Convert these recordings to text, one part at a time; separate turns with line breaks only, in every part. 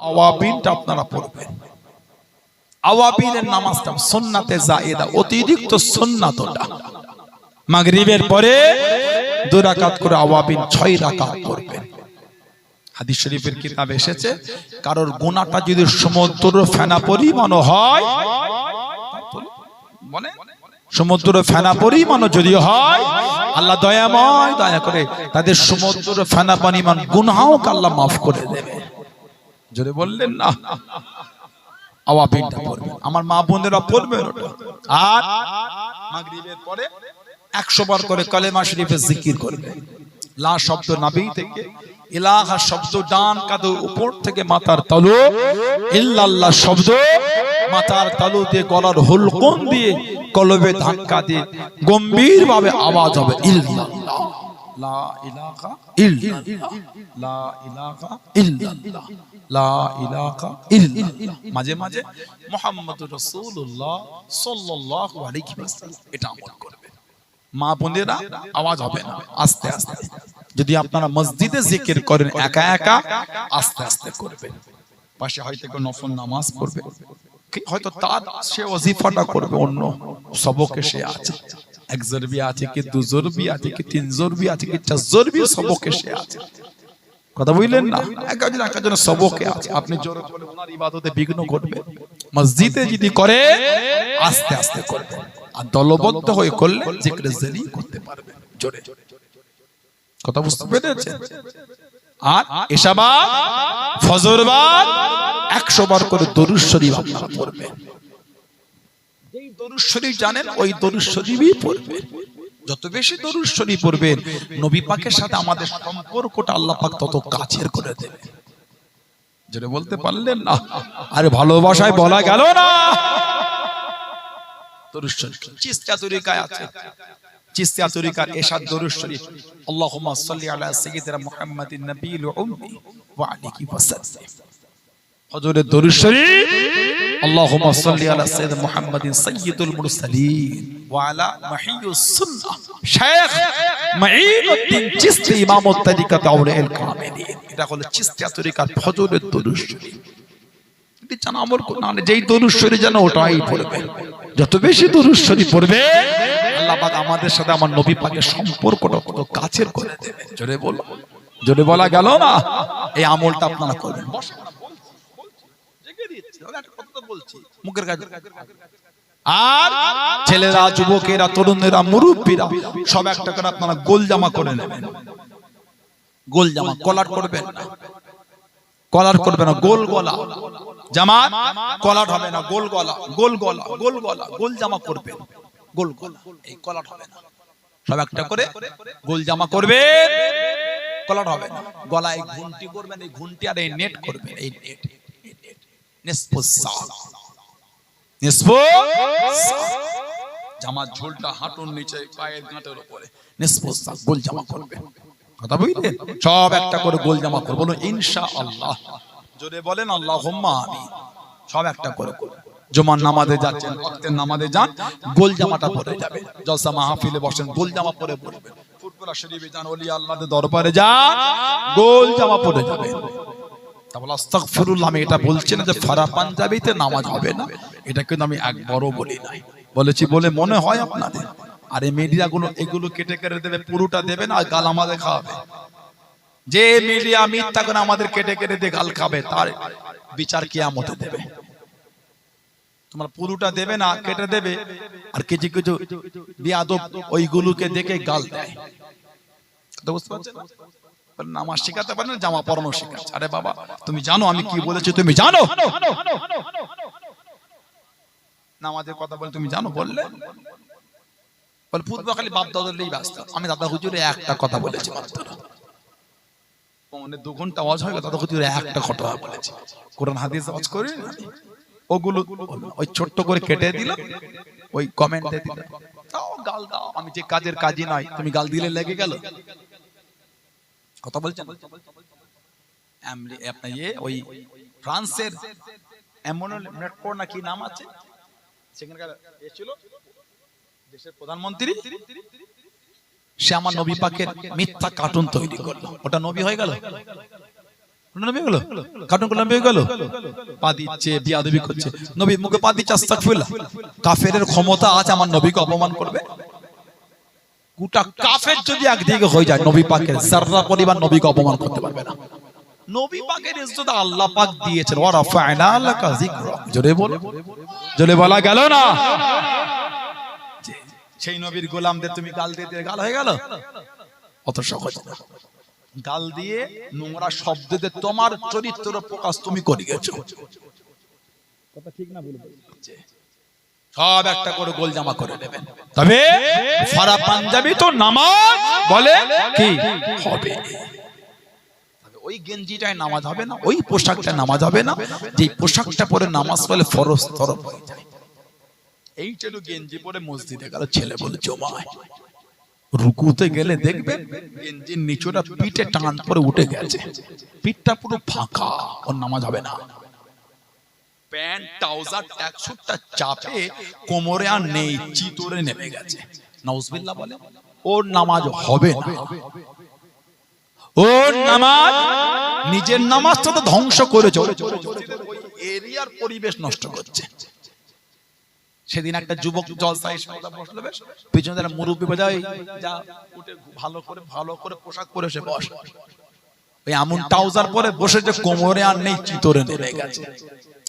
আওয়াবিনটা আপনারা পড়বেন। আওয়াবিনের নামাজটা সুন্নাতে জায়েদা, অতিরিক্ত সুন্নাত ওটা। মাগরিবের পরে দুই রাকাত করে আওয়াবিন ছয় রাকাত করবেন হাদিস শরীফের কিতাব এসেছে, কারোর গুনাহটা যদি সমুদ্র ফেনা পরিমাণ হয় মানে সমুদ্র ফেনা পরিমাণ যদি হয়, আল্লাহ দয়াময় দয়া করে তাদের সমুদ্র ফেনা পরিমাণ গুনাহও আল্লাহ মাফ করে দেবে। যদি বললেন না আমার মা বোনেরা করে কলেমা শরীফে জিকির করবে লা শব্দ থেকে শব্দ ডান উপর থেকে মাথার তালু শব্দ মাথার তালু দিয়ে গলার হুলকুম দিয়ে কলবে ধাক্কা দিয়ে গম্ভীর ভাবে আওয়াজ হবে ইল্লাল্লাহ মাঝে মাঝে এটা আমল করবে। মা বোনেরা, আওয়াজ হবে না, আস্তে আস্তে। যদি আপনারা মসজিদে জিকির করেন, একা একা, আস্তে আস্তে করবেন। পাশে হয়তো কোনো নফল নামাজ পড়বে হয়তো তার সে ওজিফাটা করবে, অন্য সবকে সে আছে। এক জরবি আছে কি দু জরবি আছে কি তিন জরবি আছে কি চার জরবি সবকে সে আছে। কথা বুঝলেন না? একজন একজন সবকে আছে আপনি জোরে বলে ওনার ইবাদতে বিঘ্ন ঘটবে। মসজিদে যদি করে আস্তে আস্তে করবে। আর দলবদ্ধ হয়ে করলে জিক্রে জারি করতে পারবে জোরে। কথা বুঝতে পেরেছে আর এসাবাদ ফজরবাদ একশো বার করে দরুদ শরীফ আপনারা পড়বেন যেই দরুদ শরীফ জানেন ওই দরুদ শরীফই পড়বেন যত বেশি দরুদ শরীফ পড়বেন, নবী পাকের সাথে আমাদের সম্পর্কটা আল্লাহ পাক তত কাছের করে দেবে। যেটা বলতে পারলেন না? আরে ভালোবাসায় বলা গেল না। দরুদ শরীফ চিস্তা তরিকায় আছে। চিস্তিয়া তরিকার এশাদ দরুদ শরীফ। আল্লাহুম্মা সাল্লি আলা মুহাম্মাদিন উম্মি ওয়া আলিহি ওয়াসাল্লাম। হযরত দরুদ শরীফ আল্লাহুম্মা সাল্লি আলা সাইয়্যিদিনা মুহাম্মাদিন সাইয়্যিদুল মুরসালিন ওয়া আলা মাহিয়ুস সুন্নাহ। শেখ মাঈনুদ্দিন চিশতি ইমামুত তরিকাত আউলিয়াল কামিলিন। এটা হলো চিস্তিয়া তরিকার ফজরের দরুদ শরীফ এটি জানা আমল না যেই দরুদ শরীফ জানো ওটাই পড়বে। যত বেশি দরুদ শরীফ পড়বে আল্লাহ পাক আমাদের সাথে আমার নবী পাকের সম্পর্কটা কত কাছের করে দেবে জোরে বল। জোরে বলা গেল না? এই আমলটা আপনারা করবেন মুখের কাছে আর ছেলেরা যুবকেরা তরুণেরা মুরব্বীরা সব একটা করে আপনারা গোল জামা করে নেবেন। গোল জামা কলার করবেন না। কলার করবে না গোল গলা। জামা কলার হবে না গোল গলা গোল গলা গোল গলা গোল জামা করবে গোল গলা এই কলার হবে না। সব একটা করে গোল জামা করবে কলার হবে না। গলায় ঘুন্টি করবেন এই ঘুন্টি আর এই নেট করবেন এই নেট। জামার ঝোলটা হাঁটুর নিচে পায়ের গাঁটের উপরে। নিসফু গোল জামা করবে। কথা বুঝলেন সব একটা করে গোল জামা করব। বলুন ইনশা আল্লাহ জোরে বলেন আল্লাহ আমি সব একটা করে করব জমান নামাজে যাচ্ছেন ভক্তের নামাজে যান গোল জামাটা পরে যাবে। জলসা মাহফিলে বসেন গোল জামা পরে পড়বে ফুটবলা শরীফে যান ওলি আল্লাহদের দরবারে যান গোল জামা পরে যাবে তারপর আস্তাগফিরুল্লাহ এটা বলছি যে ফারা পাঞ্জাবিতে নামাজ হবে না। এটা কিন্তু আমি একবারও বলি বলেছি, বলে মনে হয় আপনাদের। আর এই মিডিয়া গুলো এগুলো কেটে কেটে দেবে, পুরোটা দেবে আর গাল আমাদের খাওয়াবে। যে মিডিয়া মিথ্যা করে আমাদের কেটে কেটে দিয়ে গাল খাবে, তার বিচার কিয়ামতে দেবে। তোমার পুরোটা দেবে না, কেটে দেবে। আর কিছু কিছু বিয়াদব ওইগুলোকে দেখে গাল দেয়। বুঝতে পারছেন? নামাজ শেখাতে পারে না জামা পরানো শেখাচ্ছে আরে বাবা তুমি জানো আমি কি বলেছি তুমি জানো নামাজের কথা বলে তুমি জানো বললে বলে খালি বাপ ব্যস্ত আমি দাদা হুজুরে একটা কথা বলেছি মাত্র মানে দু ঘণ্টা আওয়াজ হয় দাদা হুজুরে একটা ঘটনা বলেছি কোরআন হাদিস আওয়াজ করি। ওগুলো ওই ছোট্ট করে কেটে দিলাম ওই কমেন্টে দিলাম তাও গাল দাও আমি যে কাজের কাজই নয় তুমি গাল দিলে লেগে গেল কথা বলছেন? আপনার ইয়ে ওই ফ্রান্সের মেট্রো নাম আছে? সেখানকার দেশের প্রধানমন্ত্রী। সে আমার নবী পাকের মিথ্যা কার্টুন তৈরি করল। ওটা নবী হয়ে গেল? নবী গেল? পা দিচ্ছে মুখে পা দিচ্ছে ক্ষমতা আছে আমার নবীকে অপমান করবে? গোটা কাফের যদি একদিকে হয়ে যায় নবী পাকের জাররা পরিবার নবীকে অপমান করতে পারবে না। নবী পাকের ইজ্জত আল্লাহ পাক দিয়েছেন। ওয়া রাফা'না লাকা যিকরা। জোরে বল। জোরে বলা। গেল না? সেই নবীর গোলামদের তুমি গাল দিয়ে দিয়ে গাল হয়ে গেল? অত সহজ না গাল দিয়ে নোংরা শব্দ দিয়ে তোমার চরিত্র প্রকাশ তুমি করে গেছো। সব একটা করে গোল জামা করে নেবেন। তবে ফারা পাঞ্জাবি তো নামাজ বলে কি? হবে। ওই গেঞ্জিটায় নামাজ হবে না ওই পোশাকটা নামাজ হবে না। যে পোশাকটা পরে নামাজ পড়লে ফরজ তরফ হয়ে যায়। এইটারও গেঞ্জি পরে মসজিদে গেল ছেলে বলে জমায়। রুকুতে গেলে দেখবেন গেঞ্জির নিচুটা পিঠে টান পরে উঠে গেছে। পিঠটা পুরো ফাঁকা ওর নামাজ হবে না। প্যান্ট ট্রাউজার ট্যাক্সুটটা চাপে কোমরে আর নেই চিতরে নেমে গেছে। নাউজবিল্লাহ বলে। ওর নামাজ হবে না। ওর নামাজ নিজের নামাজটা তো ধ্বংস করেছে ওর এরিয়ার পরিবেশ নষ্ট করছে। সেদিন একটা যুবক জলসা এসে বসল বেশ পিছনে যারা মুরব্বী বোঝায় যা ভালো করে ভালো করে পোশাক পরে সে বস। ওই এমন ট্রাউজার পরে বসে যে কোমরে আর নেই চিতরে নেমে গেছে।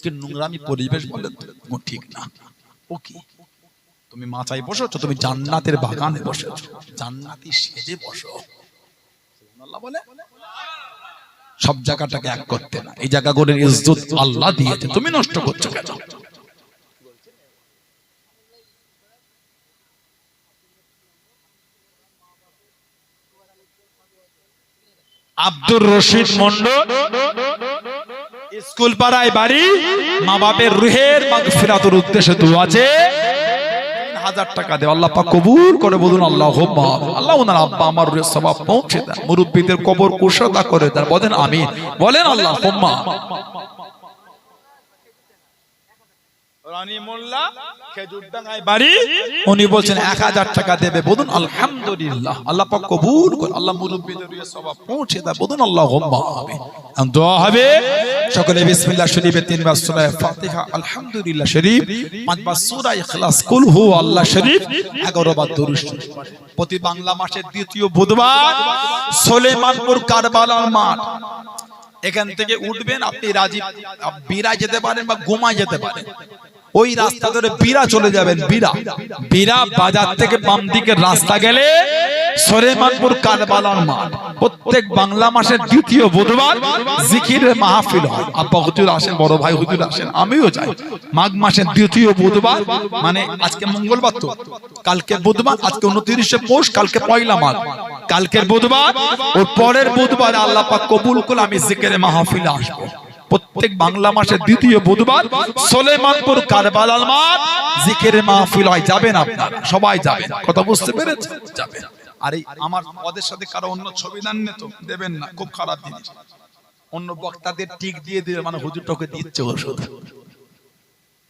কি নোংরামি পরিবেশ বলেন তো ঠিক না। ও কি? তুমি মাথায় বসেছো? তুমি জান্নাতের বাগানে বসেছো। জান্নাতি সেজে বসো। আল্লাহ বলে। সব জায়গাটাকে এক করতে না। এই জায়গাগুলোর ইজ্জত আল্লাহ দিয়েছে। তুমি নষ্ট করছ কেন? আব্দুর রশিদ মন্ডল। স্কুল পাড়ায় বাড়ি মা বাপের রুহের মাগফিরাতের উদ্দেশ্যে দু আছে। হাজার টাকা দেয় আল্লাহ পাক কবুল করে বলুন আল্লাহ আল্লাহ ওনার আব্বা আমার রুহের সবাব পৌঁছে দেন, মুরব্বীদের কবর কুশতা করে দেন। বলেন আমি বলেন আল্লাহ হোম্মা ইয়ে সবাব পৌঁছে দেয়, বলুন আল্লাহ হোম্মা দোয়া হবে। সকলে বিসমিল্লাহ শরীফে তিনবার সূরা ফাতিহা, আলহামদুলিল্লাহ শরীফ। পাঁচবার সূরা ইখলাস, কুল হু আল্লাহ শরীফ। 11 বার দরুদ প্রতি বাংলা মাসের দ্বিতীয় বুধবার, সুলেমানপুর কারবালার মাঠ। এখান থেকে উঠবেন, আপনি রাজীব বিরা যেতে পারেন বা গোমা যেতে পারেন। ওই রাস্তা ধরে বীরা চলে যাবেন, বীরা। বীরা বাজার থেকে বাম দিকের রাস্তা গেলে সরেমানপুর কারবালার মাঠ। প্রত্যেক বাংলা মাসের দ্বিতীয় বুধবার জিকিরের মাহফিল হয়। আব্বা হুজুর আসেন, বড় ভাই হুজুর আসেন, আমিও যাই। মাঘ মাসের দ্বিতীয় বুধবার মানে আজকে মঙ্গলবার তো। কালকে বুধবার, আজকে উনত্রিশে পৌষ, কালকে পয়লা মাঘ। কালকের বুধবার ওর পরের বুধবার আল্লাহ পাক কবুল করে আমি জিকিরের মাহফিলে আসব। প্রত্যেক বাংলা মাসের দ্বিতীয় বুধবার সোলেমানপুর কারবালাল মাঠ জিকিরের মাহফিল হয়। যাবেন আপনারা? সবাই যাবেন। কথা বুঝতে পেরেছেন? যাবেন। আর এই আমার পদের সাথে কারও অন্য ছবি দেন তো? দেবেন না। খুব খারাপ জিনিস। অন্য বক্তাদের টিক দিয়ে দিয়ে মানে হুজুরটাকে দিচ্ছে ওষুধ।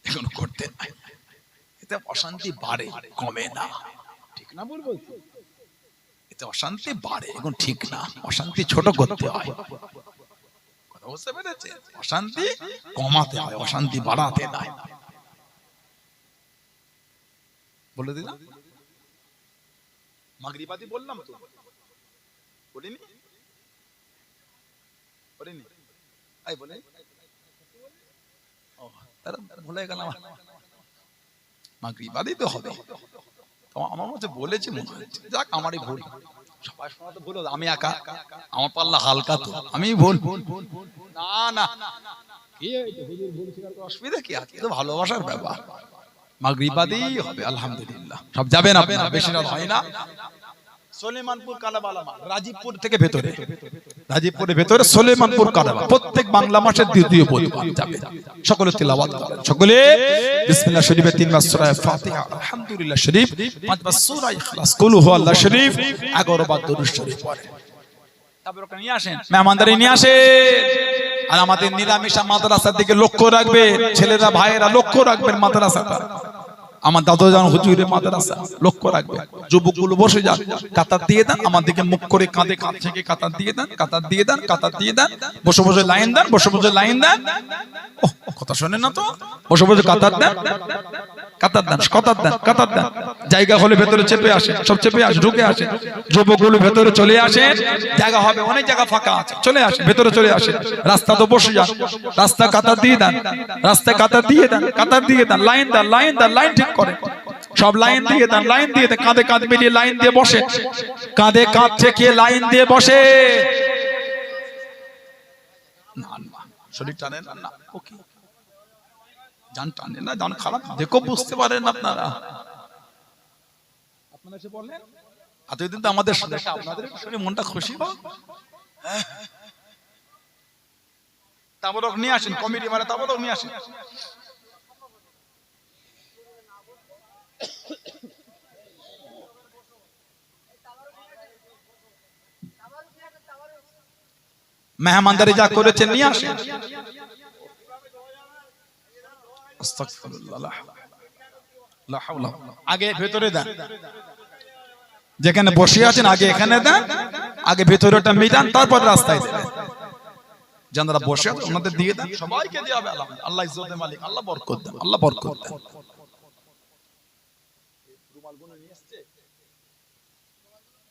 এগুলো করতে নাই। এতে অশান্তি বাড়ে, কমে না। ঠিক না বলব এতে অশান্তি বাড়ে, এখন ঠিক না। অশান্তি ছোট করতে হয়। বুঝতে পেরেছে অশান্তি কমাতে হয়, অশান্তি বাড়াতে বলে দিলাম। মাগরিবাদি বললাম তো। বলিনি? বলিনি? আই বলে তারা ভুলে গেলাম। মাগরিবাদি তো হবে। আমার মতে বলেছি যাক, আমারই ভুল। সবাই আমি একা। আমার পাল্লা হালকা তো আমি ভুল। না না। অসুবিধা কি? আছে তো ভালোবাসার ব্যাপার। মাগরিবাদেই হবে, আলহামদুলিল্লাহ। সব যাবেন আপনারা বেশি রাত হয় না। সলেমানপুর কালাবালা রাজীবপুর থেকে ভেতরে। রাজীবপুরের ভেতরে সলেমানপুর কালাবা প্রত্যেক বাংলা মাসের দ্বিতীয় বুধবার যাবে। সকলে তিলাওয়াত করেন। সকলে বিসমিল্লাহ শরীফের তিনবার সূরা ফাতিহা, আলহামদুলিল্লাহ শরীফ পাঁচবার সূরা ইখলাস, কুল হু শরীফ 11 বার দরুদ শরীফ পড়ে। তারপর ওখানে নিয়ে আর আমাদের নিরামিষা মাদ্রাসার দিকে লক্ষ্য রাখবে, ছেলেরা, ভাইয়েরা লক্ষ্য রাখবেন মাদ্রাসাটা। আমার দাদু যান হুজুরের মাদ্রাসা, লক্ষ্য রাখবে। যুবকগুলো বসে যান, কাতার দিয়ে দেন, আমার দিকে মুখ করে কাঁধে কাঁধ থেকে কাতার দিয়ে দেন, কাতার দিয়ে দেন, কাতার দিয়ে দেন, বসে বসে লাইন দেন, বসে বসে লাইন দেন। কথা শোনেন না তো? বসে বসে কাতার দেন। কাতার দেন কাতার দেন কাতার দেন। জায়গা হলে ভেতরে চেপে আসে, সব চেপে আসে, ঢুকে আসে। যুবকগুলো ভেতরে চলে আসে, জায়গা হবে, অনেক জায়গা ফাঁকা আছে, চলে আসে, ভেতরে চলে আসে। রাস্তা তো বসে যান রাস্তা কাতার দিয়ে দেন রাস্তায় কাতার দিয়ে দেন, কাতার দিয়ে দেন, লাইন দেন লাইন দেন, লাইন ঠিক করে। সব লাইন দিয়ে দেন, লাইন দিয়ে কাঁধে কাঁধ মিলিয়ে লাইন দিয়ে বসে। কাঁধে কাঁধ ঠেকিয়ে লাইন দিয়ে বসে। শরীর টানে না। ওকে জান টানে না জান খারাপ দেখো বুঝতে পারেন আপনারা। আপনারা এসে বললেন এতদিন তো আমাদের সাথে আপনাদের শুনে মনটা খুশি। তাবলক নিয়ে আসেন কমিটি মানে নিয়ে আসেন। মেহমানদারি যা করেছেন নিয়ে আসেন আস্তাগফিরুল্লাহ, লা হাওলা, লা হাওলা। আগে ভেতরে দেন। যেখানে বসে আছেন আগে এখানে দেন। আগে ভেতরেটা মিটান তারপর রাস্তায় দেন। যারা বসে আছেন ওনাদের দিয়ে দেন। সবাইকে দিয়ে হবে আল্লাহ ইজ্জতে মালিক আল্লাহ বরকত দেন আল্লাহ বরকত দেন।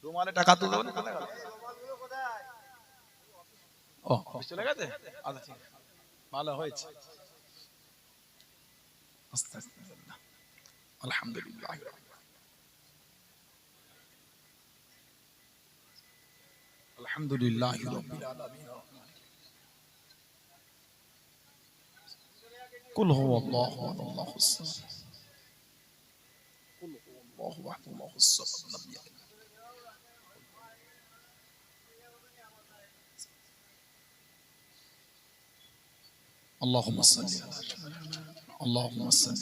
রুমালে টাকা তুলে দেবেন কোথায় ও চলে গেছে? আচ্ছা ঠিক فاستأذنا والحمد لله الحمد لله رب العالمين. قل هو الله وحده الله الصمد قل هو الله احد الله الصمد لم يلد اللهم صل على محمد. اللهم صل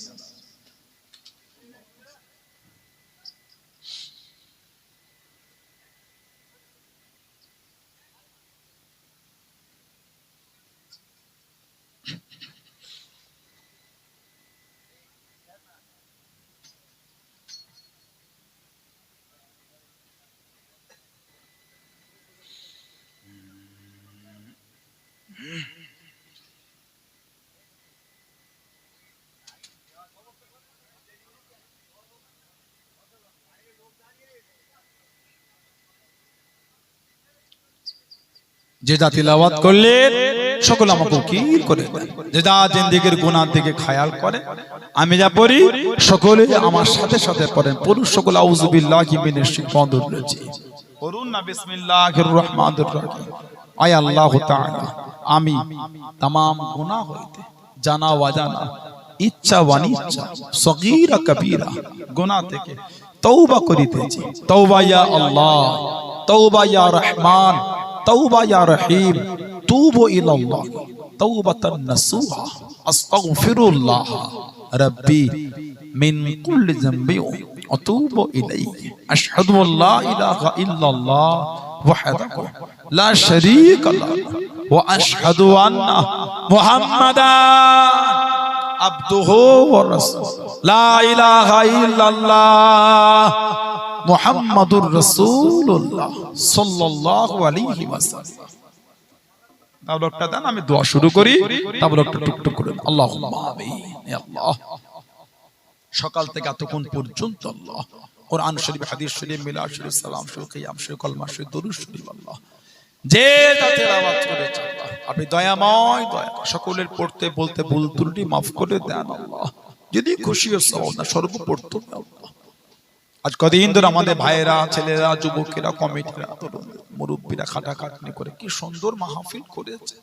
যে যা তিলাওয়াত করলেন সকল আমাকে উকিল করে দেন। যে যা জিন্দিগির গুনার দিকে খায়াল করে আমি যা পড়ি সকলে আমার সাথে সাথে পড়েন পুরুষ সকল আউযুবিল্লাহি মিনাশ শাইতানির রাজিম পড়ুন না বিসমিল্লাহির রহমানির রহিম আয় আল্লাহ তাআলা আমি तमाम গুনাহ হইতে জানা ওয়াজানা ইচ্ছা ওয়ানিচ্ছা সগীরা কবীরা গুনাহ থেকে তওবা করিতেছি তওবা ইয়া আল্লাহ তওবা ইয়া রহমান তওবা ইয়া রহিম তুবু ইলাল্লাহ তাওবাতান নাসুহা আস্তাগফিরুল্লাহ রাব্বি মিন কুল্লি যামবি আতুবু ইলাইহি আশহাদু আল্লা ইলাহা ইল্লাল্লাহ লা শারীকা লাহু ওয়া আশহাদু আন্না মুহাম্মাদান আবদুহু ওয়া রাসূলুহু লা ইলাহা ইল্লাল্লাহ মুহাম্মাদুর রাসূলুল্লাহ সাল্লাল্লাহু আলাইহি ওয়াসাল্লাম। তাবলকটা দেন, আমি দোয়া শুরু করি। তাবলকটা টুকটুক করে ইয়া আল্লাহ। সকাল থেকে এতক্ষণ পর্যন্ত আল্লাহ, কোরআন শরীফ, হাদিস শরীফ, মিলাদ শরীফ, সালাম শরীফ, কিয়াম শরীফ, কলমা শরীফ, দরুদ শরীফ, আল্লাহ। যে আওয়াজ আল্লাহ। আপনি দয়াময় দয়া সকলের পড়তে, বলতে ভুল ত্রুটি মাফ করে দেন, আল্লাহ। যদি খুশি হও না, সর্বপ্রথম, আল্লাহ। আজ কদিন ধরে আমাদের ভাইয়েরা ছেলেরা যুবকেরা কমিটিরা মুরব্বীরা খাটাখাটনি করে কি সুন্দর মাহফিল করেছে।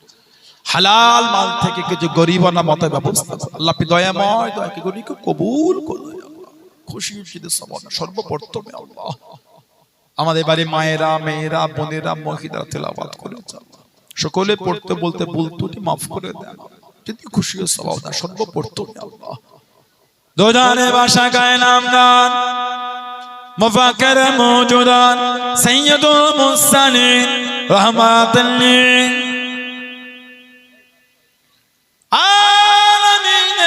হালাল মাল থেকে কিছু গরিবানা মতো ব্যবস্থা আল্লাহ দয়াময় দয়া কি গরিবকে কবুল করে খুশি খুশিতে সবান সর্বপ্রথমে আল্লাহ। আমাদের বাড়ি মায়েরা মেয়েরা বোনেরা মহিলারা তেলাবাদ করেছে আল্লাহ। সকলে পড়তে বলতে ভুল ত্রুটি মাফ করে দেন যদি খুশি ও সবাব সর্বপ্রথমে আল্লাহ।
দুজানে বাসা গায়ে مفاکر موجودان سید و مسلم رحمت اللہ عالمین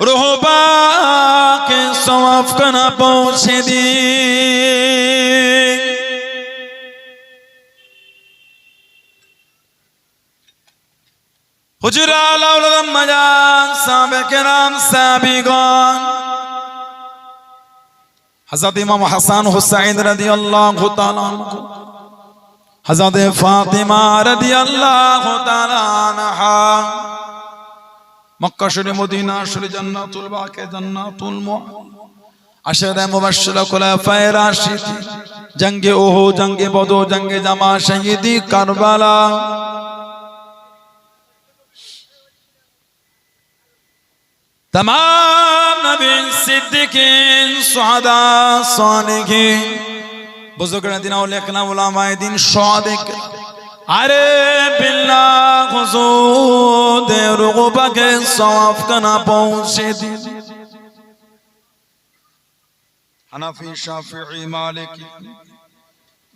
روح باک سواف کنا پہنچ دی কেরাম সাহাবীগণ। হযরত ইমাম হাসান হুসাইন রাদিয়াল্লাহু তাআলা আনহু, হযরত ফাতিমা রাদিয়াল্লাহু তাআলা আনহা, মক্কা শরীফ, মদিনা শরীফ, জান্নাতুল বাকি, জান্নাতুল আশারে মুবাশশিরা, খুলাফায়ে রাশিদিন, জঙ্গে ওহো জঙ্গে বদর, জঙ্গে জামা শহীদি কারবালা। तमाम नबी सिद्दीकीन सुहदा सालिहीन बुजुर्ग दिन औलिया उलमाए दिन सादिक अरे बिल्लाह हुजूर दे रुगबा के सवाफ कना पहुंचे दी हनफी शाफिई मालिकी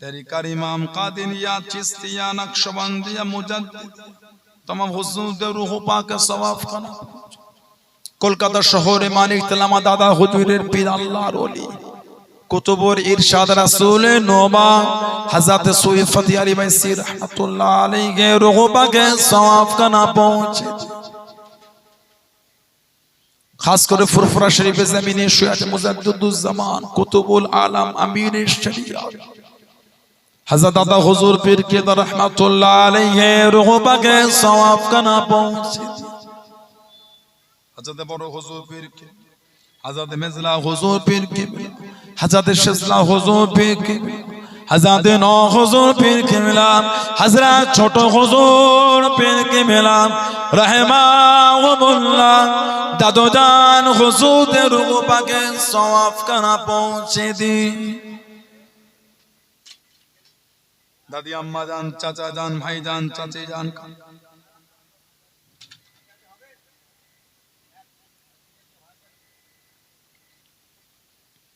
तरीका इमाम कादिनिया चिश्तिया नक्शबंदिया मुजद्दिद तमाम हुजूर दे रूह पाक सवाफ कना কলকাতা শহরে মানিক তেলামা দাদা হুজুরের পীর আল্লাহর ওলি। কুতুবুর ইরশাদ রাসূল নোবা হযরত সুইফতি আলী বাইসি রাহমাতুল্লাহ আলাইহি রুহবাকে সওয়াব কা কানা পৌঁছে। খাস করে ফুরফুরা শরীফে জমিনে শুয়ে মুজাদ্দিদুজ জামান কুতুবুল আলাম আমির শরিয়াত হযরত দাদা হুজুর পীর কে রহমাতুল্লাহ আলাইহি রুহবাকে সওয়াব কা কানা পৌঁছে। হাজাতে বড় হুজুর পীর কে মেজলা হুজুর পীর কে হুজুর পীর কে হুজুর পীর কে ছোট হুজুর পীর কে পাকে সওয়াব পৌঁছে দি দাদি, আম্মা জান চাচা জান ভাই জান চাচি জান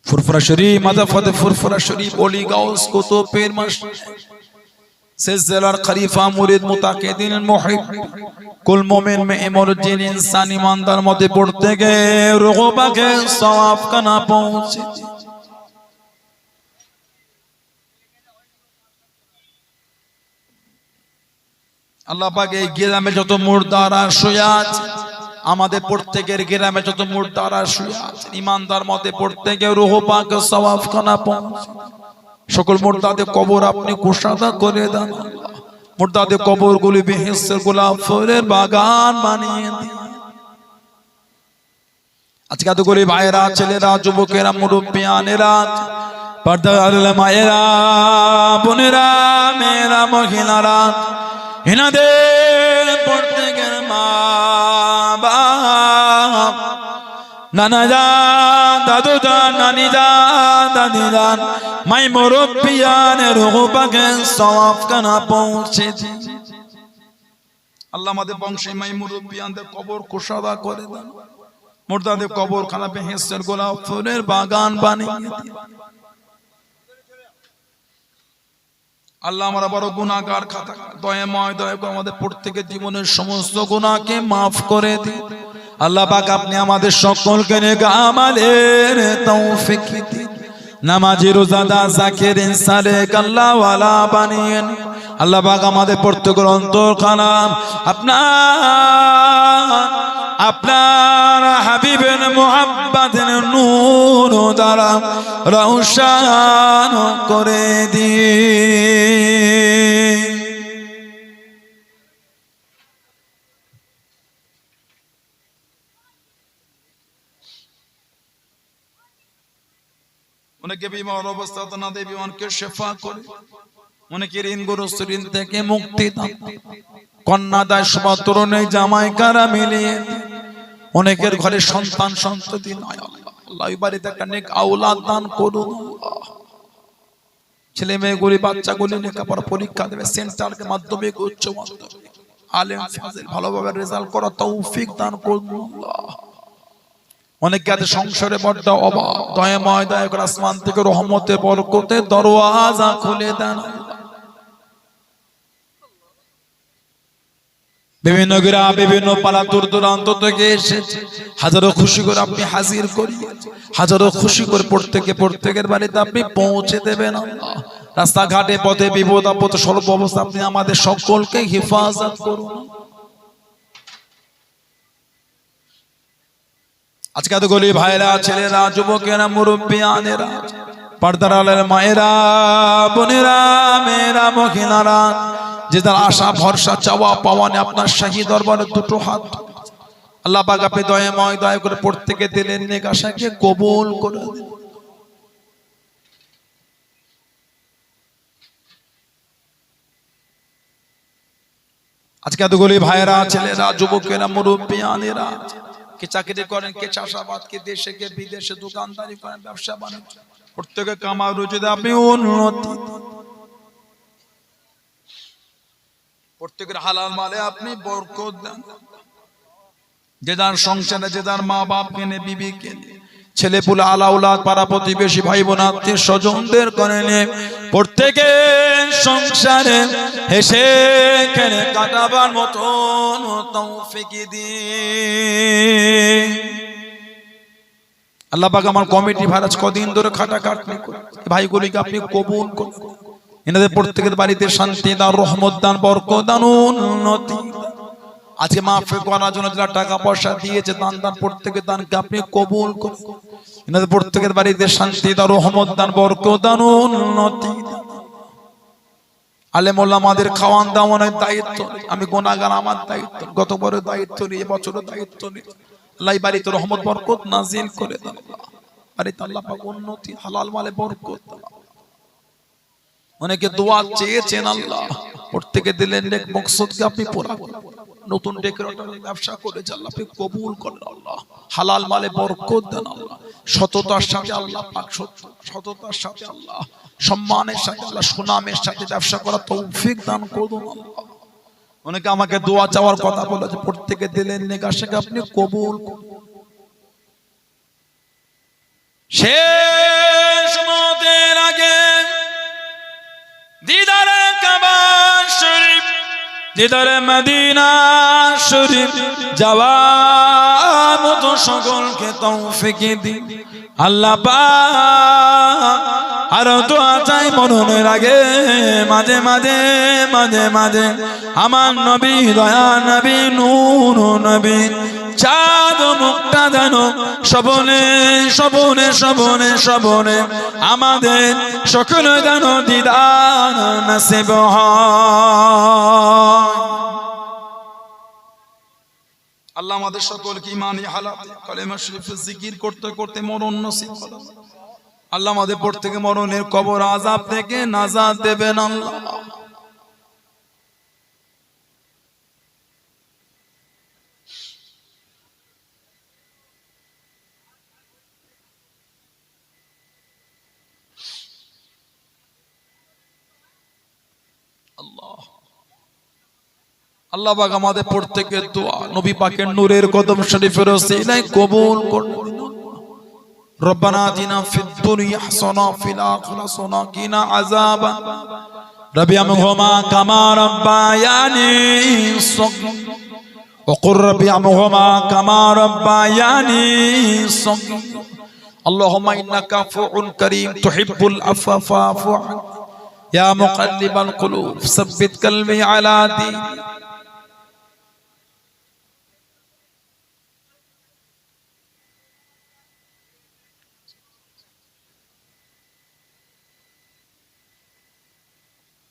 ফুরফুরা শরীফ, মাদাফাতে ফুরফুরা শরীফ ওলি গাউস, কুতুব পীর, মাস সিলসিলার মুরিদ মুতাকিদিন মুহিব। কুল মুমিন ইনসান ইমানদার পড়তে গিয়ে সওয়াব কানা পৌঁছে। আল্লাহ পাক এই যত মুর্দারা শুয়ে আছে আমাদের প্রত্যেকের গ্রামে যত মুর্দারা শুয়ে আছেন, ইমানদার মতে প্রত্যেকের রুহ পাক সওয়াব পৌঁছে সকল মুর্দাদের কবর আপনি কুশাদা করে দেন। মুর্দাদের কবর গুলি বেহেসের গোলাপ ফুলের বাগান বানিয়ে দিন। আজকে এতগুলি ভাইয়েরা, ছেলেরা, যুবকেরা মুরব্বিয়ানেরা পর্দার মায়েরা, বোনেরা, মেয়েরা, মহিলারা, হিনাদের নানা যান দাদু যান নানি যান দাদি যান মাই মুরব্বিয়ানের হুপাকে সওয়াব কানা পৌঁছে আল্লাহ আমাদের বংশে মাই মুরব্বিয়ানদের কবর কুশাদা করে দেন। মুর্দাদের কবর খানা বেহেসের গোলাপ ফুলের বাগান বানিয়ে দিন আল্লাহ আমরা বড় গুণাগার খাতা দয়াময় দয়া আমাদের প্রত্যেকের জীবনের সমস্ত গুণাকে মাফ করে দিন আল্লাহ পাক আপনি আমাদের সকলকে নেক আমালের তৌফিক দিন। নামাজি রোজাদা জাকির ইনসালে আল্লাহ ওয়ালা বানিয়েন আল্লাহ পাক আমাদের প্রত্যেকের অন্তর খানা আপনার আপনার মোহাব্বতের নূর দ্বারা রৌশান করে দিয়ে অনেকে বিমান অবস্থা না দেয় বিমানকে শেফা করে অনেকে ঋণগ্রস্ত ঋণ থেকে মুক্তি কন্যা দায় সবা তরুণে জামাই কারা মিলিয়ে। অনেকের ঘরে সন্তান সন্ততি নয়। আল্লাহ বাড়িতে একটা নেক আওলাদ দান করুন। ছেলে মেয়েগুলি বাচ্চাগুলি লেখাপড়া পরীক্ষা দেবে সেন্টারকে মাধ্যমিক উচ্চ মাধ্যমিক। আলেম ফাজিল ভালোভাবে রেজাল্ট করা তৌফিক দান করুন। আল্লাহ অনেকে আছে সংসারে বড্ড অভাব। দয়াময় দয়া করে আসমান থেকে রহমতের বরকতে দরওয়াজা খুলে দেন। বিভিন্ন গ্রাম, বিভিন্ন পাড়া দূর দূরান্ত থেকে এসেছে হাজারো খুশি করে আপনি হাজির করি হাজারো খুশি করে প্রত্যেকে, প্রত্যেকের বাড়িতে আপনি পৌঁছে দেবেন রাস্তাঘাটে পথে বিপদ, আপদ স্বল্প অবস্থা আপনি আমাদের সকলকে হেফাজত করুন। আজকে তো গলি ভাইরা ছেলেরা, যুবকেরা মুরব্বিয়ানেরা পর্দার আলের মায়েরা, বোনেরা, মেয়েরা, মহিলারা যে তার আশা, ভরসা, চাওয়া, পাওয়া নিয়ে আপনার শাহী দরবারে দুটো হাত। আল্লাহ পাক আপনি দয়াময় দয়া করে প্রত্যেকে দিলেন নেক আশাকে কবুল করে। আজকে এতগুলি ভাইয়েরা, ছেলেরা, যুবকেরা মুরব্বিয়ানেরা কে চাকরি করেন, কে চাষাবাদ, কে দেশে, কে বিদেশে, দোকানদারি করেন, ব্যবসা বাণিজ্য। প্রত্যেকে কামা রুজিতে আপনি উন্নতি। প্রত্যেকের হালাল মালে আপনি বরকত দেন। যে যার সংসারে, যে যার মা বাপ কেনে, বিবি কেনে ছেলে পুলে আলাউলাদ, পাড়া প্রতিবেশী ভাই বোন আত্মীয় স্বজনদের করে নে প্রত্যেকে সংসারে হেসে কেনে কাটাবার মতন তৌফিকি দিয়ে আল্লাহ আমার কমিটি ভাড়াজ কদিন ধরে খাটা খাটনি করে ভাইগুলিকে আপনি কবুল করুন। এনাদের প্রত্যেকের বাড়িতে শান্তি দান রহমত দান বরকত দান উন্নতি। আজকে মাফে করার জন্য যারা টাকা পয়সা দিয়েছে দান দান প্রত্যেকের দানকে আপনি কবুল করুন। এনাদের প্রত্যেকের বাড়িতে শান্তি দান রহমত দান বরকত দান উন্নতি। আমাদের খাওয়ান দাওয়ানের দায়িত্ব আমি গোনাগার আমার দায়িত্ব গত বছরের দায়িত্ব নিয়ে এবছরের দায়িত্ব নিয়ে। আল্লাহ বাড়িতে রহমত বরকত নাজিল করে। বাড়িতে আল্লাহ উন্নতি হালাল মালে বরকত। অনেকে দোয়া চেয়েছেন আল্লাহ। প্রত্যেকে দিলেন নেক মকসদকে আপনি পুরা নতুন ডেকোরেটরের ব্যবসা করে আল্লাহ আপনি কবুল করেন আল্লাহ। হালাল মালে বরকত দেন আল্লাহ। সততার সাথে আল্লাহ পাক সততার সাথে আল্লাহ সম্মানের সাথে আল্লাহ সুনামের সাথে ব্যবসা করা তৌফিক দান করুন আল্লাহ। অনেকে আমাকে দোয়া চাওয়ার কথা বলেছে প্রত্যেকে দিলেন নেগাশাকে আপনি কবুল করুন। শেষ মতের আগে দিদারে কাবা শরীফ, দিদারে মদিনা শরীফ যাওয়ার মতো সকলকে তৌফিক দিন আল্লাহ আর তো চাই মরণের আগে, মাঝে মাঝে মাঝে মাঝে। আমার নবী, দয়া নবী, নূর নবী চাঁদ মুক্তা যেন সবনে সবনে সবনে সবনে আমাদের সকল নসিব হয় আল্লাহ আমাদের সকলকে ইমানি হালাত কালেমা শরীফে জিকির করতে করতে মরণ নসিব। আল্লাহ আমাদের প্রত্যেকে মরণের কবর আজাব থেকে নাজাদ দেবেন আল্লাহ আল্লাহ পাক আমাদের প্রত্যেকের দোয়া নবী পাকের নূরের কদম শরীফের ওসিলায় কবুল করুন ربنا آتنا في الدنيا حسنة وفي الآخرة حسنة وقنا عذاب رب ارحمهما كما ربياني صغيرا وقل رب ارحمهما كما ربياني صغيرا اللهم إنك عفو كريم تحب العفو فاعف عني يا مقلب القلوب ثبت قلبي على دينك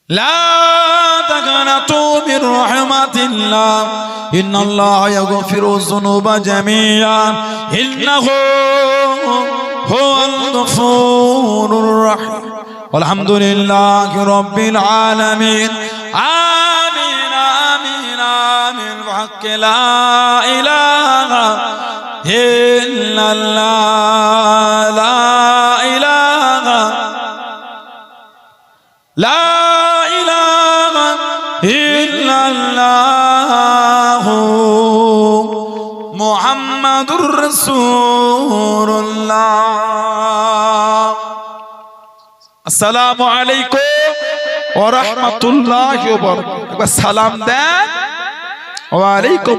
لا تقنطوا من رحمة الله إن الله يغفر الذنوب جميعا إنه هو الغفور الرحيم والحمد لله رب العالمين آمين آمين آمين بحق لا إله إلا الله محمد رسول الله. السلام عليكم ورحمة الله وبركاته. السلام دان
وعليكم